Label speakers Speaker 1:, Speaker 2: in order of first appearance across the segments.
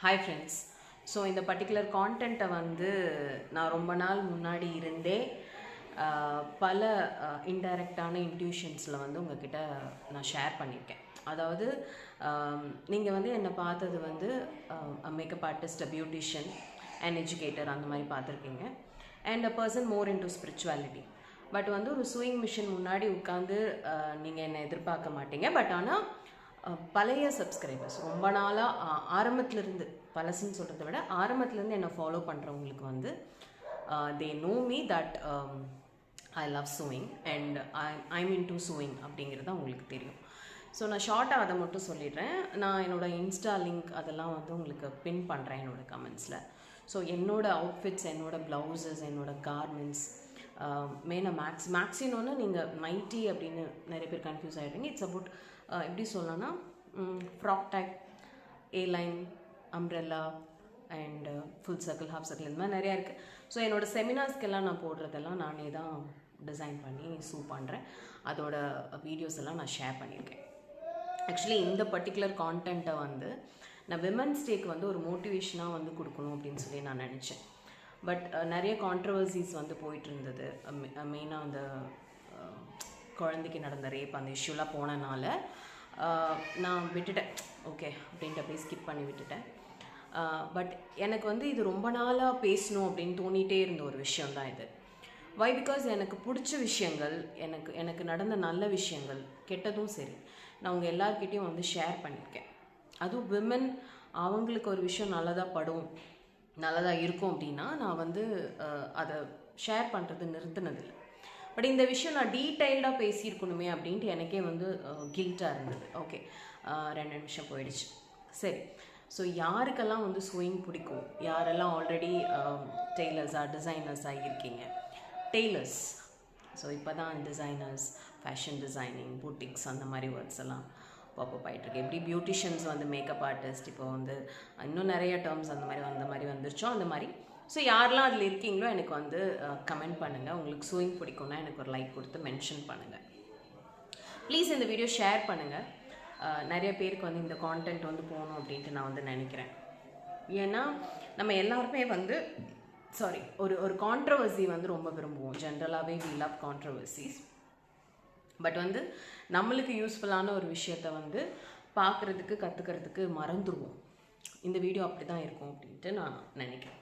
Speaker 1: Hi friends so இந்த particular கான்டென்ட்டை வந்து நான் ரொம்ப நாள் முன்னாடி இருந்தே பல இன்டைரக்டான இன்ட்யூஷன்ஸில் வந்து உங்ககிட்ட நான் ஷேர் பண்ணியிருக்கேன் அதாவது நீங்கள் வந்து என்னை பார்த்தது வந்து makeup artist beautician and educator அந்த மாதிரி பார்த்துருக்கீங்க. And a person more into spirituality but வந்து ஒரு சூயிங் மிஷின் முன்னாடி உட்காந்து நீங்கள் என்னை எதிர்பார்க்க மாட்டீங்க. பட் ஆனால் பழைய சப்ஸ்கிரைபர்ஸ் ரொம்ப நாளாக ஆரம்பத்துலேருந்து பழசுன்னு சொல்கிறத விட ஆரம்பத்துலேருந்து என்னை ஃபாலோ பண்ணுறவங்களுக்கு வந்து they know me that I love sewing and I I mean to sewing அப்படிங்கிறது உங்களுக்கு தெரியும். ஸோ நான் ஷார்ட்டாக அதை மட்டும் சொல்லிடுறேன். நான் என்னோட இன்ஸ்டா லிங்க் அதெல்லாம் வந்து உங்களுக்கு பின் பண்ணுறேன் என்னோட கமெண்ட்ஸில் ஸோ என்னோட அவுட்ஃபிட்ஸ் என்னோடய ப்ளவுசஸ் என்னோடய கார்மெண்ட்ஸ் மெயினாக மேக்ஸ் மேக்ஸினோன்னு நீங்கள் நைட்டி அப்படின்னு நிறைய பேர் கன்ஃபியூஸ் ஆகிடுறீங்க இட்ஸ் அபவுட் எப்படி சொல்லலாம்னா frock type A line umbrella and full circle half circle இந்த மாதிரி நிறையா இருக்குது ஸோ என்னோட செமினார்ஸ்க்கெல்லாம் நான் போடுறதெல்லாம் நானே தான் டிசைன் பண்ணி சூ பண்ணுறேன் அதோட வீடியோஸ் எல்லாம் நான் ஷேர் பண்ணியிருக்கேன். ஆக்சுவலி இந்த பர்டிகுலர் கான்டென்ட்டை வந்து நான் விமன்ஸ் டேக்கு வந்து ஒரு மோட்டிவேஷனாக வந்து கொடுக்கணும் அப்படின்னு சொல்லி நான் நினச்சேன். பட் நிறைய கான்ட்ரவர்சிஸ் வந்து போயிட்டு இருந்தது. மெயினாக அந்த குழந்தைக்கு நடந்த ரேப் அந்த இஷ்யூலாம் போனனால நான் விட்டுட்டேன். ஓகே அப்படின்ட்டு அப்படியே ஸ்கிப் பண்ணி விட்டுட்டேன். பட் எனக்கு வந்து இது ரொம்ப நாளாக பேசணும் அப்படின்னு தோணிகிட்டே இருந்த ஒரு விஷயம்தான் இது. வை பிகாஸ் எனக்கு பிடிச்ச விஷயங்கள் எனக்கு எனக்கு நடந்த நல்ல விஷயங்கள் கெட்டதும் சரி நான் உங்கள் எல்லாருக்கிட்டேயும் வந்து ஷேர் பண்ணியிருக்கேன். அதுவும் விமன் அவங்களுக்கு ஒரு விஷயம் நல்லதாக படும் நல்லதாக இருக்கும் அப்படின்னா நான் வந்து அதை ஷேர் பண்ணுறது நிறுத்தினதில்லை. பட் இந்த விஷயம் நான் டீட்டெயில்டாக பேசியிருக்கணுமே அப்படின்ட்டு எனக்கே வந்து கில்ட்டாக இருந்தது. ஓகே ரெண்டு நிமிஷம் போயிடுச்சு. சரி. ஸோ யாருக்கெல்லாம் வந்து ஸ்விங் பிடிக்கும்? யாரெல்லாம் ஆல்ரெடி டெய்லர்ஸாக டிசைனர்ஸாக இருக்கீங்க? டெய்லர்ஸ் ஸோ இப்போ தான் டிசைனர்ஸ் ஃபேஷன் டிசைனிங் பூட்டிக்ஸ் அந்த மாதிரி வேர்ட்ஸ் எல்லாம் பாப்பப் ஆகிட்டுருக்கு எப்படி பியூட்டிஷியன்ஸ் வந்து மேக்கப் ஆர்டிஸ்ட் இப்போ வந்து இன்னும் நிறைய டேர்ம்ஸ் அந்த மாதிரி அந்த மாதிரி வந்துருச்சோ? அந்த மாதிரி ஸோ யாரெல்லாம் அதில் இருக்கீங்களோ எனக்கு வந்து கமெண்ட் பண்ணுங்கள் உங்களுக்கு சூயிங் பிடிக்கும்னா எனக்கு ஒரு லைக் கொடுத்து மென்ஷன் பண்ணுங்கள் ப்ளீஸ் இந்த வீடியோ ஷேர் பண்ணுங்கள் நிறைய பேருக்கு வந்து இந்த கான்டென்ட் வந்து போகணும் அப்படின்ட்டு நான் வந்து நினைக்கிறேன். ஏன்னா நம்ம எல்லாருமே வந்து சாரி ஒரு ஒரு கான்ட்ரவர்சி வந்து ரொம்ப விரும்புவோம். ஜென்ரலாகவே வி லவ் கான்ட்ரவர்சிஸ் பட் வந்து நம்மளுக்கு யூஸ்ஃபுல்லான ஒரு விஷயத்த வந்து பார்க்குறதுக்கு கற்றுக்கிறதுக்கு மறந்துடுவோம் இந்த வீடியோ அப்படி தான் இருக்கும் அப்படின்ட்டு நான் நினைக்கிறேன்.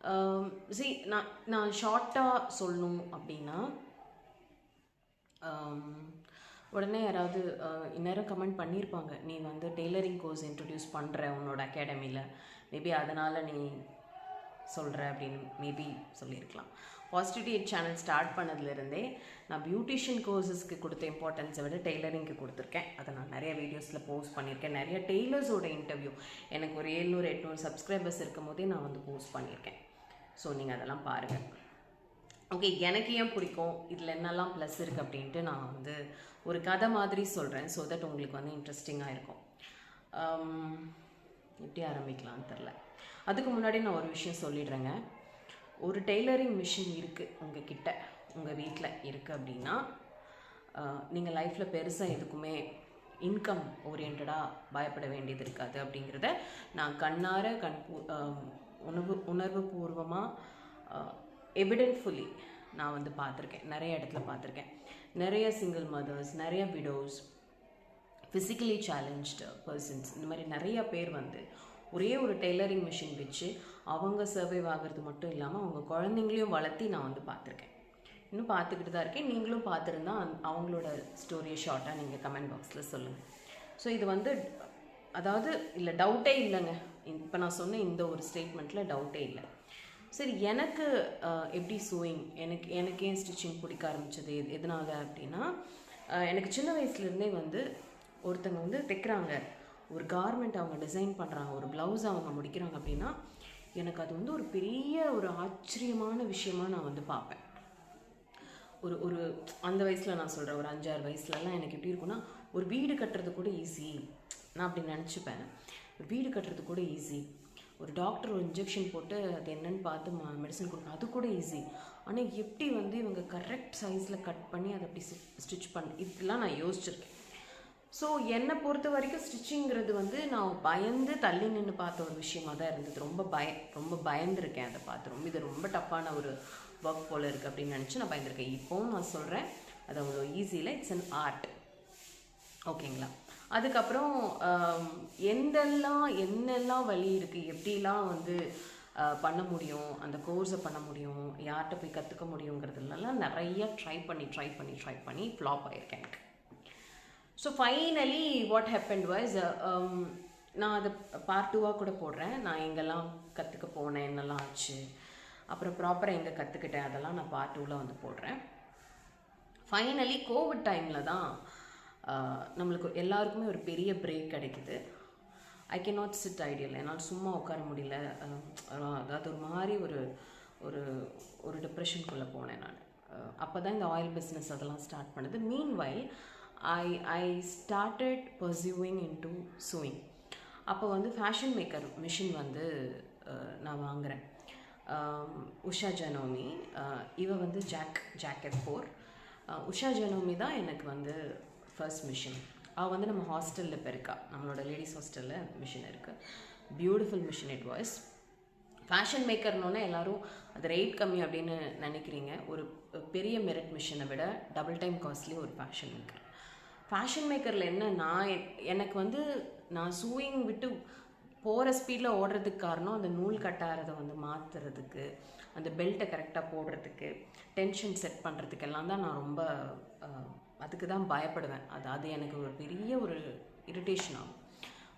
Speaker 1: Um, சி நான் நான் ஷார்ட்டாக சொல்லணும் அப்படின்னா um, உடனே யாராவது uh, இந்நேரம் கமெண்ட் பண்ணியிருப்பாங்க நீ வந்து டெய்லரிங் கோர்ஸ் இன்ட்ரடியூஸ் பண்ணுற உன்னோட அகாடமியில் மேபி அதனால் நீ சொல்கிற அப்படின்னு மேபி சொல்லியிருக்கலாம் பாசிட்டிவிட்டி சேனல் ஸ்டார்ட் பண்ணதுலேருந்தே நான் பியூட்டிஷியன் கோர்சஸ்க்கு கொடுத்த இம்பார்ட்டன்ஸை விட டெய்லரிங்க்கு கொடுத்துருக்கேன். அதை நான் நிறைய வீடியோஸில் போஸ்ட் பண்ணியிருக்கேன் நிறைய டெய்லர்ஸோட இன்டர்வியூ எனக்கு ஒரு ஏழ்நூறு எட்நூறு சப்ஸ்கிரைபர்ஸ் இருக்கும் போதே நான் வந்து போஸ்ட் பண்ணியிருக்கேன் ஸோ நீங்கள் அதெல்லாம் பாருங்கள் ஓகே எனக்கு ஏன் பிடிக்கும்? இதில் என்னெல்லாம் ப்ளஸ் இருக்குது அப்படின்ட்டு நான் வந்து ஒரு கதை மாதிரி சொல்கிறேன் ஸோ தட் உங்களுக்கு வந்து இன்ட்ரெஸ்டிங்காக இருக்கும். Um, எப்படி ஆரம்பிக்கலாம்னு தெரில அதுக்கு முன்னாடி நான் ஒரு விஷயம் சொல்லிடுறேங்க. ஒரு டெய்லரிங் மிஷின் இருக்குது உங்கள் கிட்ட உங்கள் வீட்டில் இருக்குது அப்படின்னா நீங்கள் லைஃப்பில் பெருசாக எதுக்குமே இன்கம் ஓரியன்டாக பயப்பட வேண்டியது இருக்காது அப்படிங்கிறத நான் கண்ணார கண் உணவு உணர்வு பூர்வமாக எவிடென்ட்ஃபுல்லி நான் வந்து பார்த்துருக்கேன். நிறைய இடத்துல பார்த்துருக்கேன். நிறைய சிங்கிள் மதர்ஸ் நிறைய விடோஸ் ஃபிசிக்கலி சேலഞ്ച്டு பர்சன்ஸ் இந்த மாதிரி நிறைய பேர் வந்து ஒரே ஒரு டெய்லரிங் மிஷின் வச்சு அவங்க சர்வைவ் ஆகிறது மட்டும் இல்லாமல் அவங்க குழந்தைங்களையும் வளர்த்தி நான் வந்து பார்த்துருக்கேன். இன்னும் பார்த்துக்கிட்டு தான் இருக்கேன். நீங்களும் பார்த்துருந்தா அவங்களோட ஸ்டோரியை ஷார்ட்டாக நீங்கள் கமெண்ட் பாக்ஸில் சொல்லுங்கள் ஸோ இது வந்து அதாவது இல்லை டவுட்டே இல்லைங்க. இப்போ நான் சொன்ன இந்த ஒரு ஸ்டேட்மெண்ட்டில் டவுட்டே இல்லை. சரி எனக்கு எப்படி சூயிங் எனக்கு எனக்கு ஏன் ஸ்டிச்சிங் பிடிக்க ஆரம்பிச்சது எது எதனால அப்படின்னா எனக்கு சின்ன வயசுலேருந்தே வந்து ஒருத்தங்க வந்து தைக்கிறாங்க. ஒரு கார்மெண்ட் அவங்க டிசைன் பண்ணுறாங்க ஒரு ப்ளவுஸ் அவங்க முடிக்கிறாங்க அப்படின்னா எனக்கு அது வந்து ஒரு பெரிய ஒரு ஆச்சரியமான விஷயமா நான் வந்து பார்ப்பேன். ஒரு ஒரு அந்த வயசில் நான் சொல்கிறேன் ஒரு அஞ்சாறு வயசுலலாம் எனக்கு எப்படி இருக்குன்னா ஒரு வீடு கட்டுறது கூட ஈஸி நான் அப்படி நினச்சிப்பேன். ஒரு வீடு கட்டுறது கூட ஈஸி ஒரு டாக்டர் ஒரு இன்ஜெக்ஷன் போட்டு அது என்னன்னு பார்த்து மெடிசன் கொடுக்கணும். அது கூட ஈஸி ஆனால் எப்படி வந்து இவங்க கரெக்ட் சைஸில் கட் பண்ணி அதை அப்படி ஸ்டிச் பண்ண இதெல்லாம் நான் யோசிச்சிருக்கேன். ஸோ என்னை பொறுத்த வரைக்கும் ஸ்டிச்சிங்கிறது வந்து நான் பயந்து தள்ளி நின்று பார்த்த ஒரு விஷயமா தான் இருந்தது. ரொம்ப பய ரொம்ப பயந்துருக்கேன் அதை பார்த்து. ரொம்ப இது ரொம்ப டஃப்பான ஒரு ஒர்க் போல் இருக்குது அப்படின்னு நினச்சி நான் பயந்துருக்கேன். இப்போவும் நான் சொல்கிறேன் அது அவ்வளோ ஈஸியில் இட்ஸ் அன் ஆர்ட் ஓகேங்களா? அதுக்கப்புறம் எந்தெல்லாம் என்னெல்லாம் வழி இருக்குது எப்படிலாம் வந்து பண்ண முடியும்? அந்த கோர்ஸை பண்ண முடியும்? யார்கிட்ட போய் கற்றுக்க முடியுங்கிறதுலலாம் நிறைய ட்ரை பண்ணி ட்ரை பண்ணி ட்ரை பண்ணி ஃப்ளாப் ஆகியிருக்கேன் எனக்கு. So finally what happen was நான் அதை பார்ட் டூவாக கூட போடுறேன். நான் எங்கெல்லாம் கற்றுக்க போனேன்? என்னெல்லாம் ஆச்சு? அப்புறம் ப்ராப்பராக எங்கே கற்றுக்கிட்டேன் அதெல்லாம் நான் பார்ட் டூவில் வந்து போடுறேன். ஃபைனலி கோவிட் டைமில் தான் நம்மளுக்கு எல்லாருக்குமே ஒரு பெரிய பிரேக் கிடைக்குது. I can not sit ideal என்னால் சும்மா உட்கார முடியல. அதாவது ஒரு மாதிரி ஒரு ஒரு ஒரு டிப்ரெஷனுக்குள்ளே போனேன் நான். அப்போ தான் இந்த ஆயில் பிஸ்னஸ் அதெல்லாம் ஸ்டார்ட் பண்ணுது. Meanwhile I I started pursuing into to chewing அப்போ வந்து ஃபேஷன் மேக்கர் மிஷின் வந்து நான் வாங்குகிறேன் உஷா ஜனோமி இவ வந்து jack jacket for Usha Janome தான் எனக்கு வந்து ஃபர்ஸ்ட் மிஷின் அவள் வந்து நம்ம ஹாஸ்டலில் இப்போ இருக்கா நம்மளோட லேடிஸ் ஹாஸ்டலில் மிஷின் இருக்குது beautiful machine it was fashion மேக்கர்னோடனே எல்லாரும் அது ரேட் கம்மி அப்படின்னு நினைக்கிறீங்க. ஒரு பெரிய மெரிட் மிஷினை விட டபுள் டைம் காஸ்ட்லி ஒரு ஃபேஷன் மேக்கர் ஃபேஷன் மேக்கரில் என்ன நான் எ- எனக்கு வந்து நான் சூயிங் விட்டு போகிற ஸ்பீடில் ஓடுறதுக்கு காரணம் அந்த நூல் கட்டாரதை வந்து மாற்றுறதுக்கு அந்த பெல்ட்டை கரெக்டாக போடுறதுக்கு டென்ஷன் செட் பண்ணுறதுக்கெல்லாம் தான் நான் ரொம்ப அதுக்கு தான் பயப்படுவேன். அது அது எனக்கு ஒரு பெரிய ஒரு இரிட்டேஷன் ஆகும்.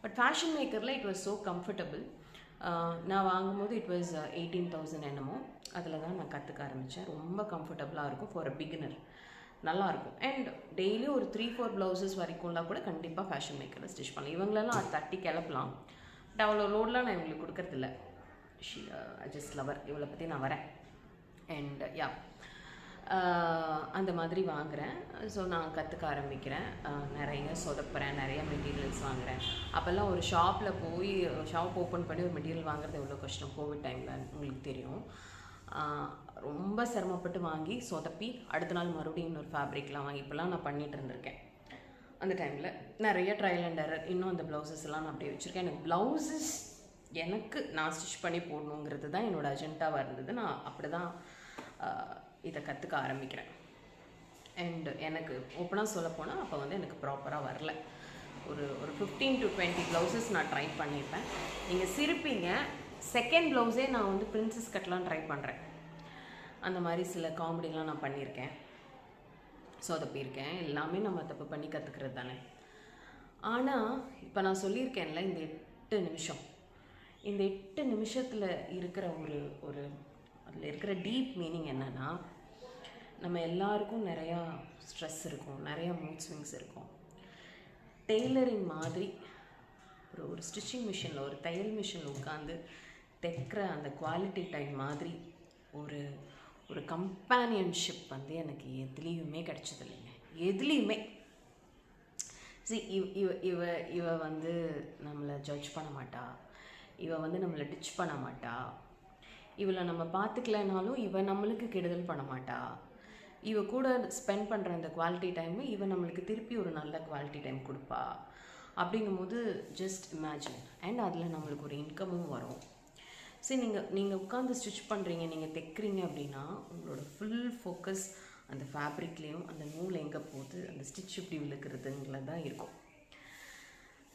Speaker 1: பட் ஃபேஷன் மேக்கரில் இட் வாஸ் ஸோ கம்ஃபர்டபுள் நான் வாங்கும்போது இட் வாஸ் எயிட்டீன் தௌசண்ட் என்னமோ. அதில் தான் நான் கற்றுக்க ஆரம்பித்தேன் ரொம்ப கம்ஃபர்டபுளாக இருக்கும் ஃபார் அ பிகினர் நல்லாயிருக்கும் அண்ட் டெய்லி ஒரு த்ரீ ஃபோர் ப்ளவுசஸ் வரைக்கும்லாம் கூட கண்டிப்பாக ஃபேஷன் மேக்கரில் ஸ்டிச் பண்ணலாம். இவங்களெல்லாம் அது தட்டி கிளப்பலாம். பட் அவ்வளோ லோட்லாம் நான் இவங்களுக்கு கொடுக்கறதில்ல. ஷி ஜஸ்ட் லவர் இவளை பற்றி நான் வரேன். அண்ட் யா அந்த மாதிரி வாங்குகிறேன் ஸோ நான் கற்றுக்க ஆரம்பிக்கிறேன். நிறைய சொதப்புறேன். நிறைய மெட்டீரியல்ஸ் வாங்குறேன். அப்போல்லாம் ஒரு ஷாப்பில் போய் ஷாப் ஓப்பன் பண்ணி ஒரு மெட்டீரியல் வாங்குறது எவ்வளோ கஷ்டம்? கோவிட் டைமில் உங்களுக்கு தெரியும். ரொம்ப சிரமப்பட்டு வாங்கி சொதப்பி அடுத்த நாள் மறுபடியும் இன்னொரு ஃபேப்ரிக்லாம் வாங்கி இப்போல்லாம் நான் பண்ணிகிட்டு இருந்திருக்கேன். அந்த டைமில் நிறைய ட்ரையல் அண்ட் எரர் இன்னும் அந்த ப்ளவுசஸ்லாம் நான் அப்படியே வச்சுருக்கேன். எனக்கு ப்ளவுசஸ் எனக்கு நான் ஸ்டிச் பண்ணி போடணுங்கிறது தான் என்னோட அஜெண்டாவாக இருந்தது. நான் அப்படி தான் இதை கற்றுக்க ஆரம்பிக்கிறேன். அண்ட் எனக்கு ஓப்பனாக சொல்ல போனால் அப்போ வந்து எனக்கு ப்ராப்பராக வரல. ஒரு ஒரு ஃபிஃப்டீன் டு டுவெண்ட்டி ப்ளவுசஸ் நான் ட்ரை பண்ணியிருப்பேன். நீங்கள் சிரிப்பீங்க செகண்ட் ப்ளவுஸே நான் வந்து பிரின்சஸ் கட்லாம் ட்ரை பண்ணுறேன் அந்த மாதிரி சில காமெடிலாம் நான் பண்ணியிருக்கேன். ஸோ தப்பியிருக்கேன் எல்லாமே நம்ம தப்பு பண்ணி கற்றுக்கிறது தானே. ஆனால் இப்போ நான் சொல்லியிருக்கேன்ல இந்த எட்டு நிமிஷம். இந்த எட்டு நிமிஷத்தில் இருக்கிற ஒரு ஒரு அதில் இருக்கிற டீப் மீனிங் என்னன்னா நம்ம எல்லாருக்கும் நிறையா ஸ்ட்ரெஸ் இருக்கும் நிறையா மூட் ஸ்விங்ஸ் இருக்கும். டெய்லரிங் மாதிரி ஒரு ஒரு ஸ்டிச்சிங் மிஷினில் ஒரு தையல் மிஷினில் உட்காந்து தைக்கிற அந்த குவாலிட்டி டைம் மாதிரி ஒரு ஒரு கம்பேனியன்ஷிப் வந்து எனக்கு எதுலேயுமே கிடைச்சதில்லைங்க. எதுலேயுமே. சி இவ இவ இவ இவ வந்து நம்மளை ஜட்ஜ் பண்ண மாட்டா. இவ வந்து நம்மளை டிச் பண்ண மாட்டா. இவளை நம்ம பார்த்துக்கலனாலும் இவன் நம்மளுக்கு கெடுதல் பண்ண மாட்டா. இவ கூட ஸ்பெண்ட் பண்ணுற அந்த குவாலிட்டி டைமு இவன் நம்மளுக்கு திருப்பி ஒரு நல்ல குவாலிட்டி டைம் கொடுப்பா. அப்படிங்கும்போது ஜஸ்ட் இமேஜின் அண்ட் அதில் நம்மளுக்கு ஒரு இன்கமும் வரும். சரி நீங்கள் நீங்கள் உட்காந்து ஸ்டிச் பண்ணுறீங்க நீங்கள் தைக்கிறீங்க அப்படின்னா உங்களோட ஃபுல் ஃபோக்கஸ் அந்த ஃபேப்ரிக்லேயும் அந்த நூல் எங்கே போகுது அந்த ஸ்டிச் இப்படி விழுக்கிறதுங்கள தான் இருக்கும்.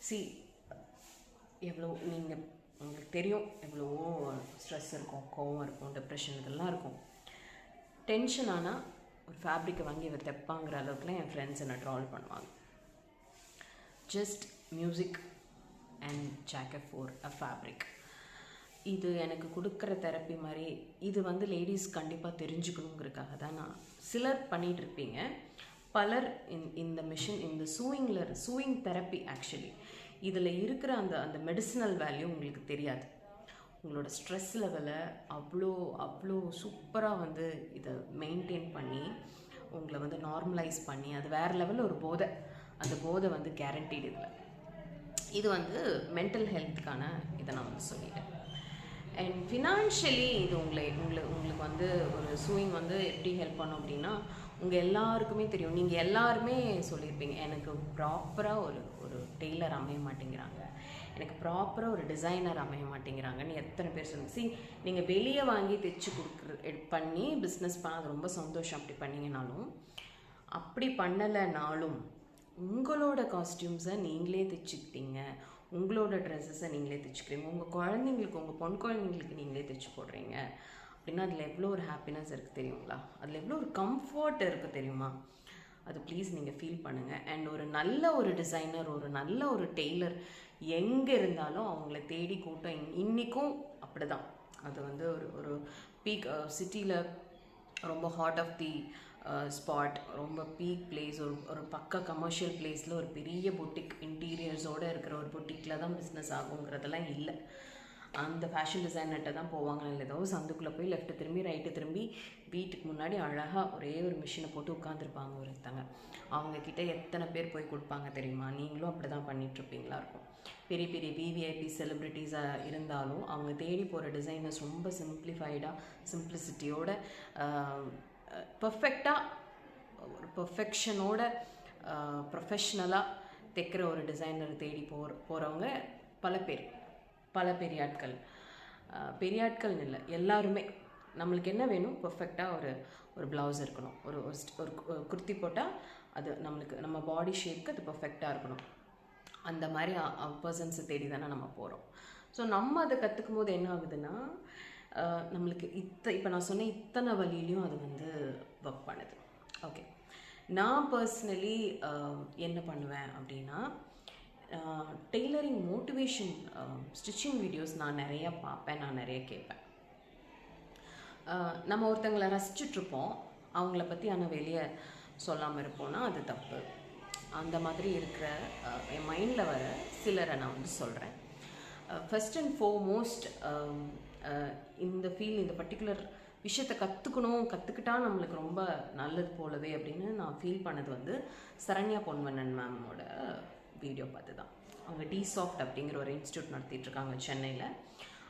Speaker 1: சி எவ்வளோ நீங்கள் உங்களுக்கு தெரியும். எவ்வளவோ ஸ்ட்ரெஸ் இருக்கும் கோவம் இருக்கும் டிப்ரெஷன் இதெல்லாம் இருக்கும். டென்ஷன் ஆனால் ஒரு ஃபேப்ரிக்கை வாங்கி இவர் தைப்பாங்கிற அளவுக்குலாம் என் ஃப்ரெண்ட்ஸ் என்னை ட்ரால் பண்ணுவாங்க. Just music and jacket for a fabric இது எனக்கு கொடுக்குற தெரப்பி மாதிரி இது வந்து லேடிஸ் கண்டிப்பாக தெரிஞ்சுக்கணுங்கிறதுக்காக தான் நான் சிலர் பண்ணிகிட்ருப்பீங்க இருப்பீங்க. பலர் இந் இந்த மிஷின் இந்த சூயிங்கில் சூயிங் தெரப்பி ஆக்சுவலி இதில் இருக்கிற அந்த அந்த மெடிசினல் வேல்யூ உங்களுக்கு தெரியாது. உங்களோட ஸ்ட்ரெஸ் லெவலை அவ்வளோ அவ்வளோ சூப்பராக வந்து இதை மெயின்டைன் பண்ணி உங்களை வந்து நார்மலைஸ் பண்ணி அது வேறு லெவலில் ஒரு போதை. அந்த போதை வந்து கேரண்டீடு இதில். இது வந்து மென்டல் ஹெல்த்துக்கான இதை நான் வந்து சொல்லிட்டேன். அண்ட் ஃபினான்ஷியலி இது உங்களை உங்களை உங்களுக்கு வந்து ஒரு சூயிங் வந்து எப்படி ஹெல்ப் பண்ணும் அப்படின்னா உங்கள் எல்லாருக்குமே தெரியும். நீங்கள் எல்லாருமே சொல்லியிருப்பீங்க எனக்கு ப்ராப்பராக ஒரு ஒரு டெய்லர் அமைய மாட்டேங்கிறாங்க. எனக்கு ப்ராப்பராக ஒரு டிசைனர் அமைய மாட்டேங்கிறாங்கன்னு எத்தனை பேர் சொன்னீங்க. சி நீங்கள் வெளியே வாங்கி தைச்சு கொடுக்குற பண்ணி பிஸ்னஸ் பண்ண அது ரொம்ப சந்தோஷம் அப்படி பண்ணிங்கனாலும் அப்படி பண்ணலைனாலும் உங்களோட காஸ்டியூம்ஸை நீங்களே தைச்சிக்கிட்டீங்க. உங்களோட ட்ரெஸ்ஸஸை நீங்களே தைச்சிக்கிறீங்க. உங்கள் குழந்தைங்களுக்கு உங்கள் பொன் குழந்தைங்களுக்கு நீங்களே தைச்சு போடுறீங்க. அப்படின்னா அதில் எவ்வளோ ஒரு ஹாப்பினஸ் இருக்குது தெரியுங்களா? அதில் எவ்வளோ ஒரு கம்ஃபர்ட் இருக்குது தெரியுமா? அது ப்ளீஸ் நீங்கள் ஃபீல் பண்ணுங்கள் அண்ட் ஒரு நல்ல ஒரு டிசைனர் ஒரு நல்ல ஒரு டெய்லர் எங்கே இருந்தாலும் அவங்கள தேடி கூட்டம் இன்- அப்படி தான் அது வந்து ஒரு ஒரு பீக் சிட்டியில் ரொம்ப ஹார்ட் ஆஃப் தி ஸ்பாட் ரொம்ப பீக் பிளேஸ் ஒரு ஒரு பக்க கமர்ஷியல் பிளேஸில் ஒரு பெரிய பொட்டிக் இன்டீரியர்ஸோடு இருக்கிற ஒரு பொட்டிக்கில் தான் பிஸ்னஸ் ஆகுங்கிறதெல்லாம் இல்லை. அந்த ஃபேஷன் டிசைனர்கிட்ட தான் போவாங்க இல்லை? ஏதோ சந்துக்குள்ளே போய் லெஃப்ட்டு திரும்பி ரைட்டு திரும்பி வீட்டுக்கு முன்னாடி அழகாக ஒரே ஒரு மிஷினை போட்டு உட்காந்துருப்பாங்க ஒருத்தங்க. அவங்கக்கிட்ட எத்தனை பேர் போய் கொடுப்பாங்க தெரியுமா? நீங்களும் அப்படி தான் பண்ணிகிட்ருப்பீங்களா இருக்கும். பெரிய பெரிய விவிஐபி செலிப்ரிட்டிஸாக இருந்தாலும் அவங்க தேடி போகிற டிசைனர்ஸ் ரொம்ப சிம்பிளிஃபைடாக சிம்பிளிசிட்டியோட பர்ஃபெக்டாக ஒரு பர்ஃபெக்ஷனோட ப்ரொஃபஷ்னலாக தைக்கிற ஒரு டிசைனர் தேடி போகிற போகிறவங்க பல பேர். பல பெரிய ஆட்கள் பெரிய ஆட்கள்னு இல்லை எல்லாருமே. நம்மளுக்கு என்ன வேணும்? பர்ஃபெக்டாக ஒரு ஒரு ப்ளவுஸ் இருக்கணும். ஒரு ஒரு குர்த்தி போட்டால் அது நம்மளுக்கு நம்ம பாடி ஷேப்க்கு அது பர்ஃபெக்டாக இருக்கணும். அந்த மாதிரி பர்சன்ஸை தேடி தானே நம்ம போகிறோம் ஸோ நம்ம அதை கற்றுக்கும் போது என்ன ஆகுதுன்னா நம்மளுக்கு இத்த இப்போ நான் சொன்ன இத்தனை வழியிலையும் அது வந்து ஒர்க் பண்ணுது. ஓகே நான் பர்சனலி என்ன பண்ணுவேன் அப்படின்னா டெய்லரிங் மோட்டிவேஷன் ஸ்டிச்சிங் வீடியோஸ் நான் நிறைய பார்ப்பேன் நான் நிறைய கேட்பேன். நம்ம ஒருத்தங்களை ரசிச்சிட்ருப்போம். அவங்கள பற்றி ஆனால் வெளியே சொல்லாமல் இருப்போம்னா அது தப்பு. அந்த மாதிரி இருக்கிற என் மைண்டில் வர சிலரை நான் வந்து சொல்கிறேன் ஃபஸ்ட் அண்ட் ஃபோர்மோஸ்ட் இந்த ஃபீல் இந்த பர்டிகுலர் விஷயத்தை கற்றுக்கணும் கற்றுக்கிட்டா நம்மளுக்கு ரொம்ப நல்லது போலவே அப்படின்னு நான் ஃபீல் பண்ணது வந்து சரண்யா பொன்வண்ணன் மேமோட வீடியோ பார்த்து தான் அவங்க டி சாஃப்ட் அப்படிங்கிற ஒரு இன்ஸ்டியூட் நடத்திட்டுருக்காங்க சென்னையில்.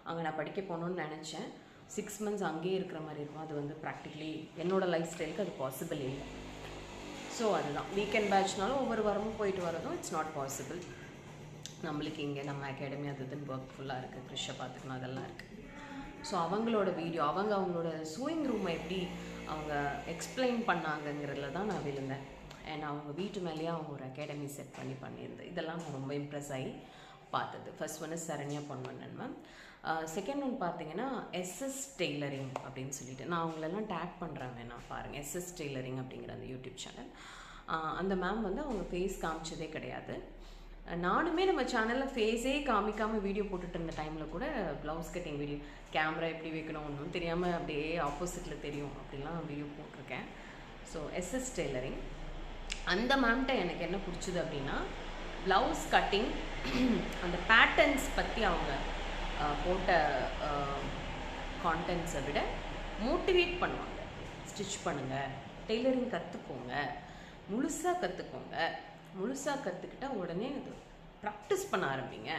Speaker 1: அங்கே நான் படிக்க போகணுன்னு நினச்சேன். சிக்ஸ் மந்த்ஸ் அங்கேயே இருக்கிற மாதிரி இருக்கும். அது வந்து ப்ராக்டிக்கலி என்னோடய லைஃப் ஸ்டைலுக்கு அது பாசிபிள் இல்லை. ஸோ அதுதான். வீக்கெண்ட் பேட்ச்னாலும் ஒவ்வொரு வாரமும் போயிட்டு வரதும் இட்ஸ் நாட் பாசிபிள் நம்மளுக்கு இங்கே நம்ம அகாடமி அது இதுன்னு ஒர்க் ஃபுல்லாக இருக்குது க்ரிஷை பார்த்துக்கணும். அதெல்லாம் இருக்குது ஸோ அவங்களோட வீடியோ அவங்க அவங்களோட சூயிங் ரூமை எப்படி அவங்க எக்ஸ்பிளைன் பண்ணாங்கங்கிறதுல தான் நான் விழுந்தேன். அண்ட் அவங்க வீட்டு மேலேயே அவங்க ஒரு அகாடமி செட் பண்ணி பண்ணியிருந்தேன் இதெல்லாம் ரொம்ப இம்ப்ரெஸ் ஆகி பார்த்தது. ஃபர்ஸ்ட் ஒன்று Saranya Ponvannan ma'am second one பார்த்தீங்கன்னா எஸ்எஸ் டெய்லரிங் அப்படின்னு சொல்லிட்டு. நான் அவங்களெல்லாம் டேக் பண்ணுறேன் வேணா பாருங்கள் எஸ்எஸ் டெய்லரிங் அப்படிங்கிற அந்த யூடியூப் சேனல் அந்த மேம் வந்து அவங்க ஃபேஸ் காமிச்சதே கிடையாது. நானுமே நம்ம சேனலில் ஃபேஸே காமிக்காமல் வீடியோ போட்டுட்டு இருந்த டைமில் கூட ப்ளவுஸ் கட்டிங் வீடியோ கேமரா எப்படி வைக்கணும் ஒன்றும் தெரியாமல் அப்படியே ஆப்போசிட்டில் தெரியும் அப்படிலாம் வீடியோ போட்டிருக்கேன். ஸோ எஸ்எஸ் டெய்லரிங் அந்த மேம்கிட்ட எனக்கு என்ன பிடிச்சிது அப்படின்னா ப்ளவுஸ் கட்டிங் அந்த பேட்டர்ன்ஸ் பற்றி அவங்க போட்ட கான்டென்ட்ஸை விட மோட்டிவேட் பண்ணுவாங்க. ஸ்டிச் பண்ணுங்கள் டெய்லரிங் கற்றுக்கோங்க முழுசாக கற்றுக்கோங்க முழுசாக கற்றுக்கிட்டா உடனே இது ப்ராக்டிஸ் பண்ண ஆரம்பிங்க.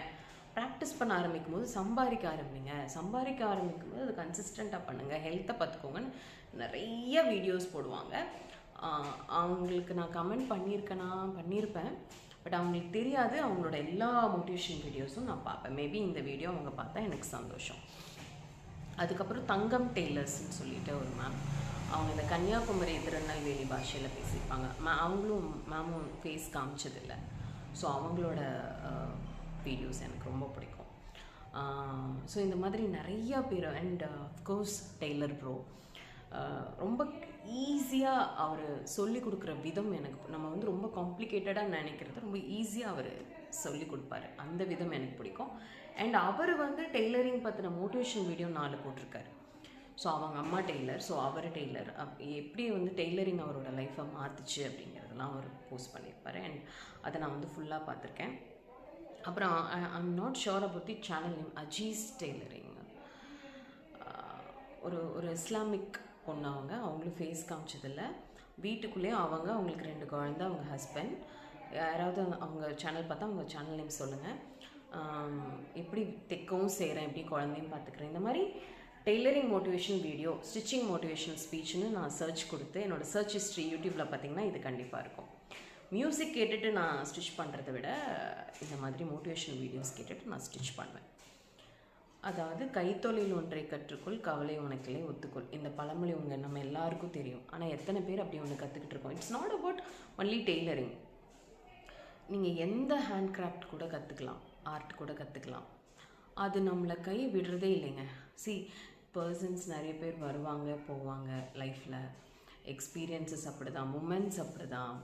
Speaker 1: ப்ராக்டிஸ் பண்ண ஆரம்பிக்கும் போது சம்பாதிக்க ஆரம்பிங்க. சம்பாதிக்க ஆரம்பிக்கும் போது அது கன்சிஸ்டண்ட்டாக பண்ணுங்கள் ஹெல்த்தை பார்த்துக்கோங்கன்னு நிறைய வீடியோஸ் போடுவாங்க. அவங்களுக்கு நான் கமெண்ட் பண்ணியிருக்கேனா? பண்ணியிருப்பேன். பட் அவங்களுக்கு தெரியாது. அவங்களோட எல்லா மோட்டிவேஷன் வீடியோஸும் நான் பார்ப்பேன். மேபி இந்த வீடியோ அவங்க பார்த்தா எனக்கு சந்தோஷம். அதுக்கப்புறம் தங்கம் டெய்லர்ஸ்னு சொல்லிட்டு ஒரு மேம் அவங்க இந்த கன்னியாகுமரி திருநெல்வேலி பாஷையில் பேசியிருப்பாங்க. மே அவங்களும் மேமும் ஃபேஸ் காமிச்சதில்லை. ஸோ அவங்களோட வீடியோஸ் எனக்கு ரொம்ப பிடிக்கும். ஸோ இந்த மாதிரி நிறைய பேர் அண்ட் அஃப்கோர்ஸ் டெய்லர் ப்ரோ ரொம்ப ஈஸியாக அவர் சொல்லி கொடுக்குற விதம் எனக்கு நம்ம வந்து ரொம்ப காம்ப்ளிகேட்டடாக நினைக்கிறது ரொம்ப ஈஸியாக அவர் சொல்லி கொடுப்பாரு. அந்த விதம் எனக்கு பிடிக்கும். அண்ட் அவர் வந்து டெய்லரிங் பற்றின மோட்டிவேஷன் வீடியோ நாலு போட்டிருக்காரு. ஸோ அவங்க அம்மா டெய்லர் ஸோ அவர் டெய்லர். அப் எப்படி வந்து டெய்லரிங் அவரோட லைஃப்பை மாற்றுச்சு அப்படிங்கிறதெல்லாம் அவர் போஸ்ட் பண்ணியிருப்பார். அண்ட் அதை நான் வந்து ஃபுல்லாக பார்த்துருக்கேன். அப்புறம் I I'm not sure about the channel name Aziz tailoring ஒரு ஒரு இஸ்லாமிக் பொண்ணு அவங்க அவங்களும் ஃபேஸ் காமிச்சதில்ல. வீட்டுக்குள்ளேயே அவங்க அவங்களுக்கு ரெண்டு குழந்த அவங்க ஹஸ்பண்ட் யாராவது அவங்க சேனல் பார்த்தா அவங்க சேனல் நேம் சொல்லுங்கள் எப்படி தைக்கவும் செய்கிறேன் எப்படி குழந்தையும் பார்த்துக்கிறேன் இந்த மாதிரி tailoring motivation video stitching motivational ஸ்பீச்னு நான் சர்ச் கொடுத்து என்னோட சர்ச் ஹிஸ்ட்ரி யூடியூப்பில் பார்த்தீங்கன்னா இது கண்டிப்பாக இருக்கும். மியூசிக் கேட்டுட்டு நான் ஸ்டிச் பண்ணுறதை விட இந்த மாதிரி மோட்டிவேஷன் வீடியோஸ் கேட்டுட்டு நான் ஸ்டிச் பண்ணுவேன். அதாவது கைத்தொழில் ஒன்றை கற்றுக்கொள் கவலை உனக்கிலே ஒத்துக்கொள். இந்த பழமொழி உங்க நம்ம எல்லாருக்கும் தெரியும். ஆனால் எத்தனை பேர் அப்படி ஒன்று கற்றுக்கிட்டு இருக்கோம்? It's not about only tailoring நீங்கள் எந்த ஹேண்ட் கிராஃப்ட் கூட கற்றுக்கலாம் ஆர்ட் கூட கற்றுக்கலாம் அது நம்மளை கை விடுறதே இல்லைங்க. சி பர்சன்ஸ் நிறைய பேர் வருவாங்க போவாங்க லைஃப்பில் எக்ஸ்பீரியன்சஸ் அப்படி தான் மூமெண்ட்ஸ் அப்படி தான்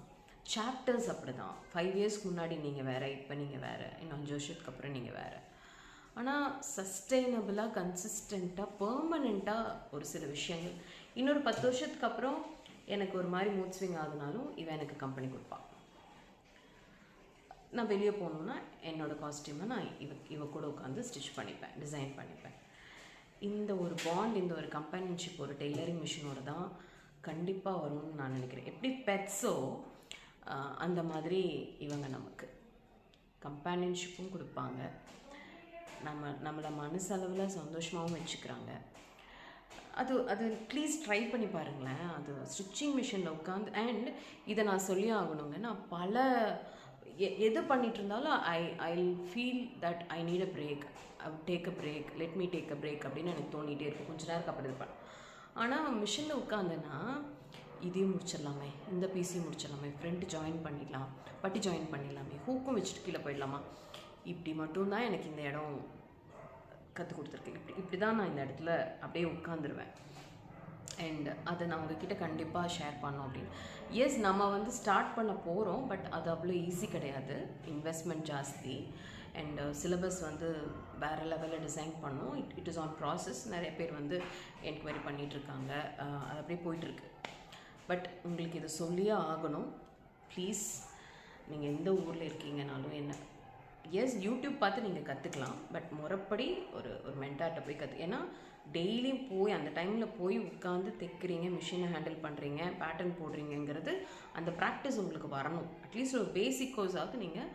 Speaker 1: சாப்டர்ஸ் அப்படி தான் ஃபைவ் இயர்ஸ்க்கு முன்னாடி நீங்கள் வேறு இப்போ நீங்கள் வேறு. இன்னும் அஞ்சு வருஷத்துக்கு அப்புறம் நீங்கள் வேறு. ஆனால் சஸ்டெயினபிளாக கன்சிஸ்டண்ட்டாக பெர்மனெண்ட்டாக ஒரு சில விஷயங்கள். இன்னொரு பத்து வருஷத்துக்கு அப்புறம் எனக்கு ஒரு மாதிரி மூட் ஸ்விங் ஆகுனாலும் இவன் எனக்கு கம்பெனி கொடுப்பான் நான் வெளியே போகணுன்னா என்னோடய காஸ்டியூமை நான் இவ இவ கூட உட்காந்து ஸ்டிச் பண்ணிப்பேன் டிசைன் பண்ணிப்பேன். இந்த ஒரு பாண்ட் இந்த ஒரு கம்பெனிஷிப் ஒரு டெய்லரிங் மிஷினோட தான் கண்டிப்பாக வரும்னு நான் நினைக்கிறேன். எப்படி பெட்ஸோ அந்த மாதிரி இவங்க நமக்கு. கம்பேனியன்ஷிப்பும் கொடுப்பாங்க. நம்ம நம்மளை மனசளவில் சந்தோஷமாகவும் வச்சுக்கிறாங்க. அது அது ப்ளீஸ் ட்ரை பண்ணி பாருங்களேன். அது ஸ்டிச்சிங் மிஷினில் உட்காந்து அண்ட் இதை நான் சொல்லி ஆகணுங்க. நான் பல எ- எது பண்ணிட்டு இருந்தாலும் I I feel that I need a break take a break let me take a break அப்படின்னு எனக்கு தோணிகிட்டே இருக்கும். கொஞ்ச நேரம் அப்படி இருப்பேன். ஆனால் மிஷினில் உட்காந்தேன்னா இதையும் முடிச்சிடலாமே. இந்த பிசியும் முடிச்சிடலாமே. ஃப்ரெண்டு ஜாயின் பண்ணிடலாம். பட்டி ஜாயின் பண்ணிடலாமே. ஹூக்கும் வச்சுட்டு கீழே போயிடலாமா? இப்படி மட்டும்தான் எனக்கு இந்த இடம் கற்றுக் கொடுத்துருக்கு. இப்படி இப்படி தான் நான் இந்த இடத்துல அப்படியே உட்காந்துருவேன் அண்ட் அதை நான் உங்ககிட்ட கண்டிப்பாக ஷேர் பண்ணோம் அப்படின்னு. எஸ் நம்ம வந்து ஸ்டார்ட் பண்ண போகிறோம் பட் அது அவ்வளோ ஈஸி கிடையாது. இன்வெஸ்ட்மெண்ட் ஜாஸ்தி. அண்ட் சிலபஸ் வந்து வேறு லெவலில் டிசைன் பண்ணோம். It it is on process நிறைய பேர் வந்து என்கொயரி பண்ணிகிட்ருக்காங்க அது அப்படியே போயிட்டுருக்கு. பட் உங்களுக்கு இதை சொல்லியே ஆகணும். ப்ளீஸ் நீங்கள் எந்த ஊரில் இருக்கீங்கனாலும் என்ன எஸ் யூடியூப் பார்த்து நீங்கள் கற்றுக்கலாம் பட் முறைப்படி ஒரு ஒரு மென்டார்ட்ட போய் கற்று ஏன்னா டெய்லியும் போய் அந்த டைமில் போய் உட்காந்து தைக்கிறீங்க மிஷினை ஹேண்டில் பண்ணுறீங்க பேட்டர்ன் போடுறீங்கங்கிறது அந்த ப்ராக்டிஸ் உங்களுக்கு வரணும். அட்லீஸ்ட் ஒரு பேசிக் கோர்ஸாவது நீங்கள்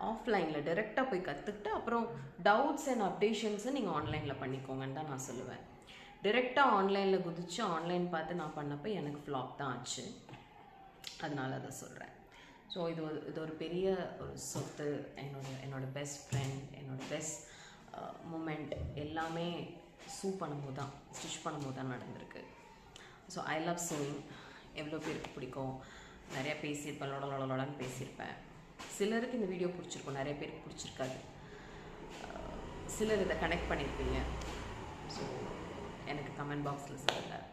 Speaker 1: ஆஃப்லைனில் டைரெக்டாக போய் கற்றுக்கிட்டு அப்புறம் டவுட்ஸ் அண்ட் அப்டேஷன்ஸை நீங்கள் ஆன்லைனில் பண்ணிக்கோங்கன்னு தான் நான் சொல்லுவேன். டிரெக்டாக ஆன்லைனில் குதித்து ஆன்லைன் பார்த்து நான் பண்ணப்போ எனக்கு ஃப்ளாப் தான் ஆச்சு. அதனால அதை சொல்கிறேன் ஸோ இது ஒரு இது ஒரு பெரிய ஒரு சொத்து என்னோட என்னோட பெஸ்ட் ஃப்ரெண்ட் என்னோட பெஸ்ட் மூமெண்ட் எல்லாமே சூ பண்ணும்போது தான் ஸ்டிச் பண்ணும்போது தான் நடந்திருக்கு. ஸோ ஐ லவ் சூயிங் எவ்வளோ பேருக்கு பிடிக்கும்? நிறையா பேசியிருப்பேன் லொடலொடலொடன்னு பேசியிருப்பேன். சிலருக்கு இந்த வீடியோ பிடிச்சிருக்கும் நிறைய பேருக்கு பிடிச்சிருக்காது. சிலர் இதை கனெக்ட் பண்ணியிருப்பீங்க. ஸோ எனக்கு கமெண்ட் பாக்ஸில் சொல்லுங்கள்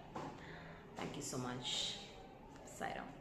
Speaker 1: தேங்க்யூ ஸோ மச் சாய்ராம்